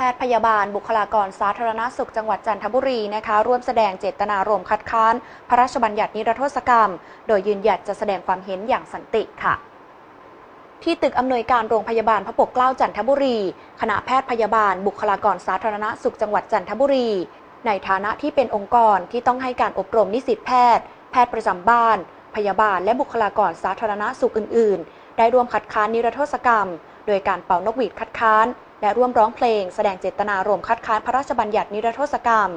แพทย์พยาบาลบุคลากรสาธารณสุขจังหวัดจันทบุรีนะคะ ร่วมแสดงเจตนารมณ์คัดค้าน พระราชบัญญัตินิรโทษกรรม โดยยืนหยัดจะแสดงความเห็นอย่างสันติค่ะที่ตึกอำนวยการโรงพยาบาลพระปกเกล้าจันทบุรี คณะแพทย์พยาบาล บุคลากรสาธารณสุขจังหวัดจันทบุรี ในฐานะที่เป็นองค์กรที่ต้องให้การอบรมนิสิตแพทย์ แพทย์ประจำบ้าน พยาบาลและบุคลากรสาธารณสุขอื่น ๆ ได้ร่วมคัดค้านนิรโทษกรรม โดยการเป่านกหวีดคัดค้าน และร่วมร้องเพลงแสดงเจตนารมณ์คัดค้านพระราชบัญญัตินิรโทษกรรม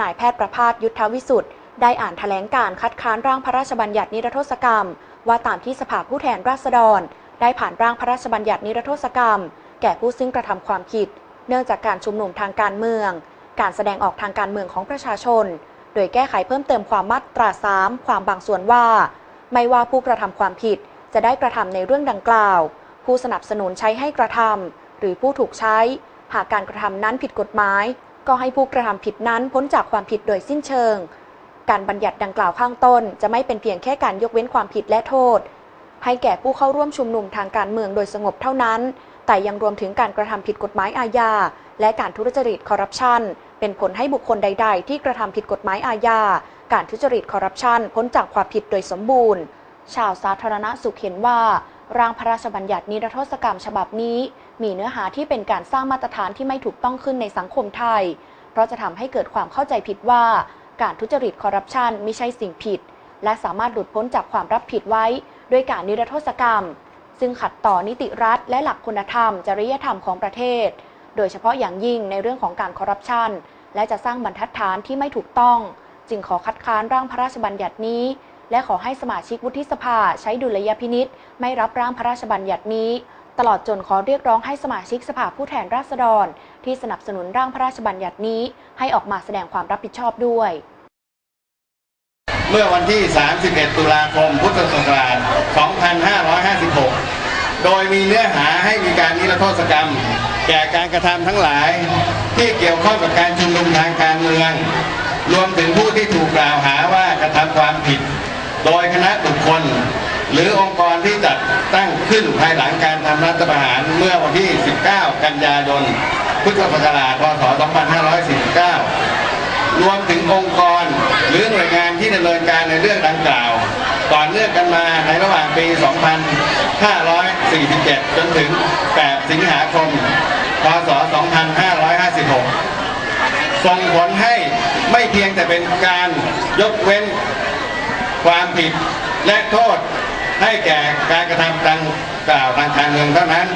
นายแพทย์ประภาสยุทธวิสุทธ์ได้อ่านแถลงการคัดค้านร่างพระราชบัญญัตินิรโทษกรรม ว่าตามที่สภาผู้แทนราษฎร ได้ผ่านร่างพระราชบัญญัตินิรโทษกรรม แก่ผู้ซึ่งกระทำความผิด เนื่องจากการชุมนุมทางการเมือง การแสดงออกทางการเมืองของประชาชน โดยแก้ไขเพิ่มเติมความมาตรา 3 ความบางส่วนว่า ไม่ว่าผู้กระทำความผิดจะได้กระทำในเรื่องดังกล่าว ผู้สนับสนุนใช้ให้กระทำ หรือผู้ถูกใช้ หากการกระทำนั้นผิดกฎหมาย ก็ให้ผู้กระทำผิดนั้นพ้นจากความผิดโดยสิ้นเชิง การบัญญัติดังกล่าวข้างต้น จะไม่เป็นเพียงแค่การยกเว้นความผิดและโทษ ให้แก่ผู้เข้าร่วมชุมนุมทางการเมืองโดยสงบเท่านั้น แต่ยังรวมถึงการกระทำผิดกฎหมายอาญา และการทุจริตคอร์รัปชันเป็นผลให้บุคคลใด ๆ ที่กระทำผิดกฎหมายอาญา การทุจริตคอร์รัปชันพ้นจากความผิดโดยสมบูรณ์ ชาวสาธารณสุขเห็นว่า ร่างพระราชบัญญัตินิรโทษกรรมฉบับนี้ มีเนื้อหาที่เป็นการสร้างมาตรฐานที่ไม่ถูกต้องขึ้นในสังคมไทย เพราะจะทำให้เกิดความเข้าใจผิดว่าการทุจริตคอร์รัปชันไม่ใช่สิ่งผิด และสามารถหลุดพ้นจากความรับผิดไว้ ด้วยการนิรโทษกรรม ซึ่งขัดต่อนิติรัฐ และหลักคุณธรรม จริยธรรมของประเทศ โดยเฉพาะอย่างยิ่งในเรื่องของการคอร์รัปชันและจะสร้างบรรทัดฐานที่ไม่ถูกต้อง จึงขอคัดค้านร่างพระราชบัญญัตินี้ และขอให้สมาชิกวุฒิสภาใช้ดุลยพินิษไม่รับร่างพระราชบัญญัตินี้ ตลอดจนขอเรียกร้องให้สมาชิกสภาผู้แทนราษฎร ที่สนับสนุนร่างพระราชบัญญัตินี้ ให้ออกมาแสดงความรับผิดชอบด้วย เมื่อวันที่ 31 ตุลาคม พุทธศักราช 2556 โดยมีเนื้อหาให้มีการนิรโทษกรรม แก่การกระทำทั้งหลาย ที่เกี่ยวข้องกับการชุมนุมทางการเมือง รวมถึงผู้ที่ถูก โดยคณะบุคคล หรือองค์กรที่จัดตั้งขึ้นภายหลังการทำรัฐประหารเมื่อวันที่ 19 กันยายน พุทธศักราช พศ 2549 รวมถึงองค์กรหรือหน่วยงานที่ดำเนินการในเรื่องดังกล่าว ต่อเนื่องกันมาในระหว่างปี 2547 จนถึง 8 สิงหาคม พศ 2556 ส่งผลให้ไม่เพียงแต่เป็นการยกเว้น ความผิดและโทษให้แก่การกระทำดังกล่าวทางการเมืองเท่านั้น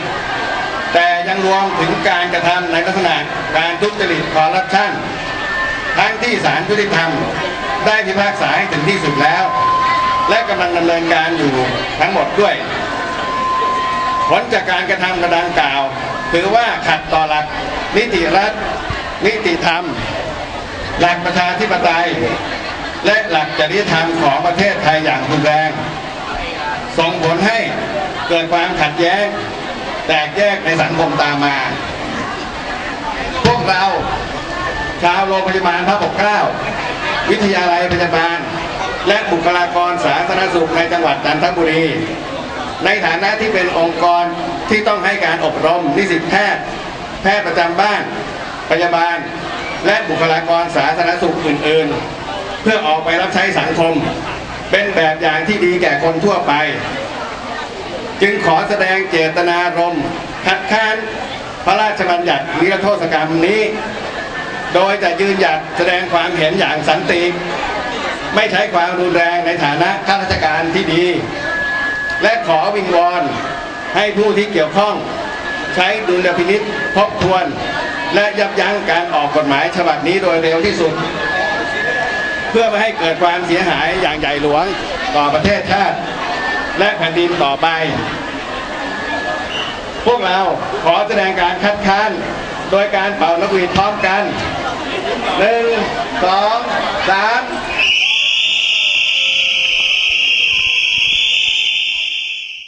แต่ยังรวมถึงการกระทำในลักษณะการทุจริตคอร์รัปชันทั้งที่ศาลยุติธรรมได้พิพากษาให้ถึงที่สุดแล้ว และกำลังดำเนินการอยู่ทั้งหมดด้วย ผลจากการกระทำกระดังกล่าว ถือว่าขัดต่อหลักนิติรัฐ นิติธรรม หลักประชาธิปไตย และหลักจริยธรรมของประเทศไทยอย่างรุนแรง ส่งผลให้เกิดความขัดแย้ง แตกแยกในสังคมตามมา พวกเรา ชาวโรงพยาบาลพระปกเกล้า วิทยาลัยพยาบาล และบุคลากรสาธารณสุขในจังหวัดจันทบุรี ในฐานะที่เป็นองค์กรที่ต้องให้การอบรมนิสิตแพทย์ แพทย์ประจำบ้านพยาบาล และบุคลากรสาธารณสุขอื่น ๆ เพื่อออกไปรับใช้สังคม เป็นแบบอย่างที่ดีแก่คนทั่วไป จึงขอแสดงเจตนารมณ์คัดค้านพระราชบัญญัตินิรโทษกรรมนี้ โดยจะยืนหยัดแสดงความเห็นอย่างสันติ ไม่ใช้ความรุนแรงในฐานะข้าราชการที่ดี และขอวิงวอนให้ผู้ที่เกี่ยวข้องใช้ดุลพินิษทบทวน และยับยั้งการออกกฎหมายฉบับนี้โดยเร็วที่สุด พื่อไม่ให้เกิดความเสียหายอย่างใหญ่หลวงต่อประเทศชาติ และแผ่นดินต่อไป พวกเราขอแสดงการคัดค้านโดยการเป่านกหวีดพร้อมกันหนึ่งสองสาม